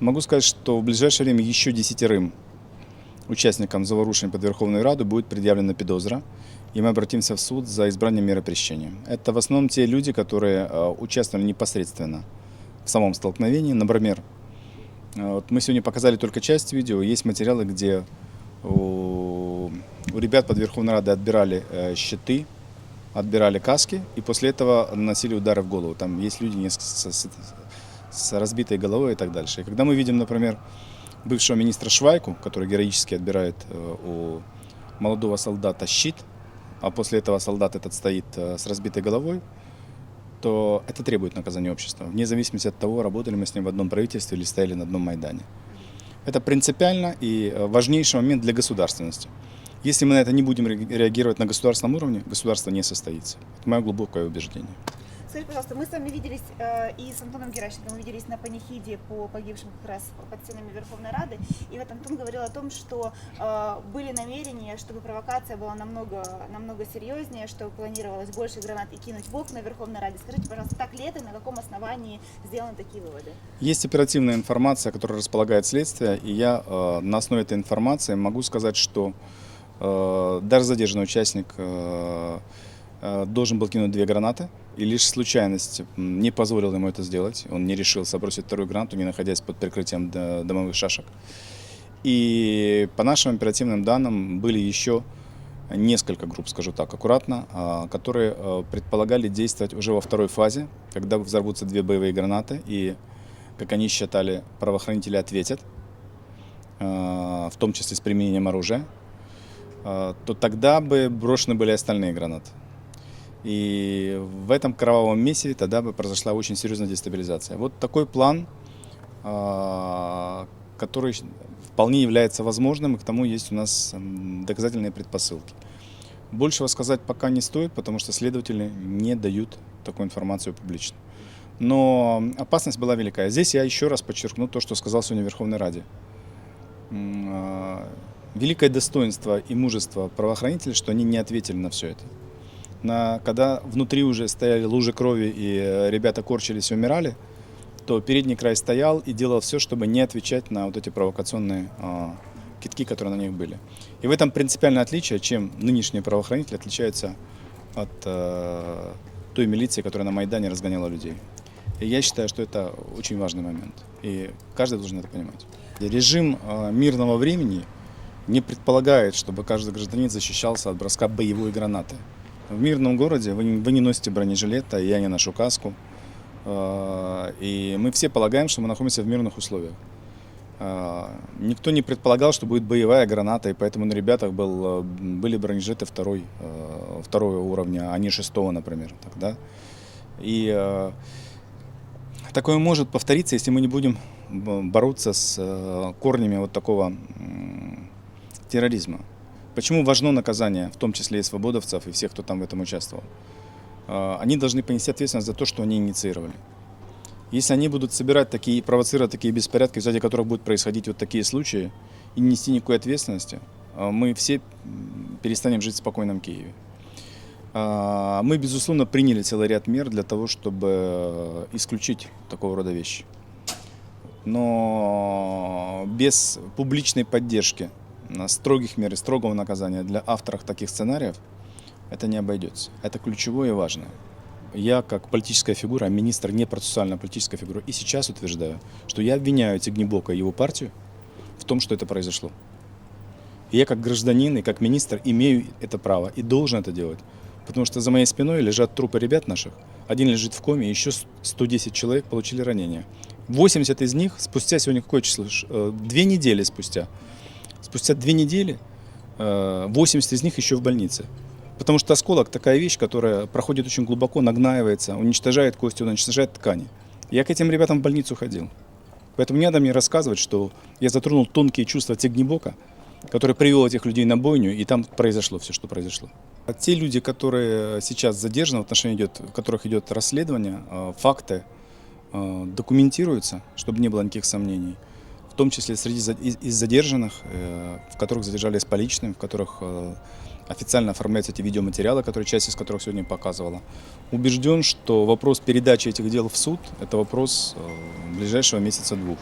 Могу сказать, что в ближайшее время еще десятерым участникам заворушень под Верховную Раду будет предъявлена подозра, и мы обратимся в суд за избранием меры пресечения. Это в основном те люди, которые э, участвовали непосредственно в самом столкновении. Например, э, вот мы сегодня показали только часть видео, есть материалы, где у, у ребят под Верховной Радой отбирали э, щиты, отбирали каски, и после этого наносили удары в голову. Там есть люди несколько с, разбитой головой и так дальше. И когда мы видим, например, бывшего министра Швайку, который героически отбирает э, у молодого солдата щит, а после этого солдат этот стоит э, с разбитой головой, то это требует наказания общества, вне зависимости от того, работали мы с ним в одном правительстве или стояли на одном Майдане. Это принципиально и э, важнейший момент для государственности. Если мы на это не будем ре- реагировать на государственном уровне, государство не состоится. Это мое глубокое убеждение. Скажите, пожалуйста, мы с вами виделись э, и с Антоном Геращенко, мы виделись на панихиде по погибшим как раз под стенами Верховной Рады, и вот Антон говорил о том, что э, были намерения, чтобы провокация была намного, намного серьезнее, что планировалось больше гранат и кинуть в окна Верховной Раде. Скажите, пожалуйста, так ли это, на каком основании сделаны такие выводы? Есть оперативная информация, которая располагает следствие, и я э, на основе этой информации могу сказать, что э, даже задержанный участник э, должен был кинуть две гранаты, и лишь случайность не позволила ему это сделать. Он не решился бросить вторую гранату, не находясь под прикрытием домовых шашек. И по нашим оперативным данным были еще несколько групп, скажу так, аккуратно, а, которые э, предполагали действовать уже во второй фазе, когда взорвутся две боевые гранаты, и, как они считали, правоохранители ответят, э, в том числе с применением оружия, э, то тогда бы брошены были остальные гранаты. И в этом кровавом месиве тогда бы произошла очень серьезная дестабилизация. Вот такой план, а, который вполне является возможным, и к тому есть у нас доказательные предпосылки. Большего сказать пока не стоит, потому что следователи не дают такую информацию публично. Но опасность была велика. Здесь я еще раз подчеркну то, что сказал сегодня в Верховной Раде. А, Великое достоинство и мужество правоохранителей, что они не ответили на все это. На, когда внутри уже стояли лужи крови и э, ребята корчились и умирали, то передний край стоял и делал все, чтобы не отвечать на вот эти провокационные а, китки, которые на них были. И в этом принципиальное отличие, чем нынешние правоохранители отличаются от э, той милиции, которая на Майдане разгоняла людей. И я считаю, что это очень важный момент. И каждый должен это понимать. Режим э, мирного времени не предполагает, чтобы каждый гражданин защищался от броска боевой гранаты. В мирном городе вы, вы не носите бронежилета, я не ношу каску. Э, И мы все полагаем, что мы находимся в мирных условиях. Э, Никто не предполагал, что будет боевая граната, и поэтому на ребятах был, были бронежилеты второй, э, второго уровня, а не шестого, например. Тогда. И такое может повториться, если мы не будем бороться с корнями вот такого терроризма. Почему важно наказание, в том числе и свободовцев, и всех, кто там в этом участвовал? Э, Они должны понести ответственность за то, что они инициировали. Если они будут собирать такие, провоцировать такие беспорядки, в результате которых будут происходить вот такие случаи, и не нести никакой ответственности, э, мы все перестанем жить в спокойном Киеве. А, Мы, безусловно, приняли целый ряд мер для того, чтобы э, исключить такого рода вещи. Но без публичной поддержки, строгих мер и строгого наказания для авторов таких сценариев это не обойдется. Это ключевое и важное. Я, как политическая фигура, а министр не процессуальная политическая фигура, и сейчас утверждаю, что я обвиняю Тигнебока и его партию в том, что это произошло. И я как гражданин и как министр имею это право и должен это делать. Потому что за моей спиной лежат трупы ребят наших. Один лежит в коме, еще 110 человек получили ранения. 80 из них спустя сегодня какое число? Э, Две недели спустя. Спустя две недели э, 80 из них еще в больнице. Потому что осколок такая вещь, которая проходит очень глубоко, нагнаивается, уничтожает кости, уничтожает ткани. Я к этим ребятам в больницу ходил. Поэтому не надо мне рассказывать, что я затронул тонкие чувства Тегнебока, который привел этих людей на бойню, и там произошло все, что произошло. А те люди, которые сейчас задержаны, в отношении идет, в которых идет расследование, э, факты э, документируются, чтобы не было никаких сомнений. В том числе среди из задержанных, э, в которых задержали с поличным, в которых э, официально оформляются эти видеоматериалы, которые часть из которых сегодня показывала. Убежден, что вопрос передачи этих дел в суд – это вопрос э, ближайшего месяца-двух.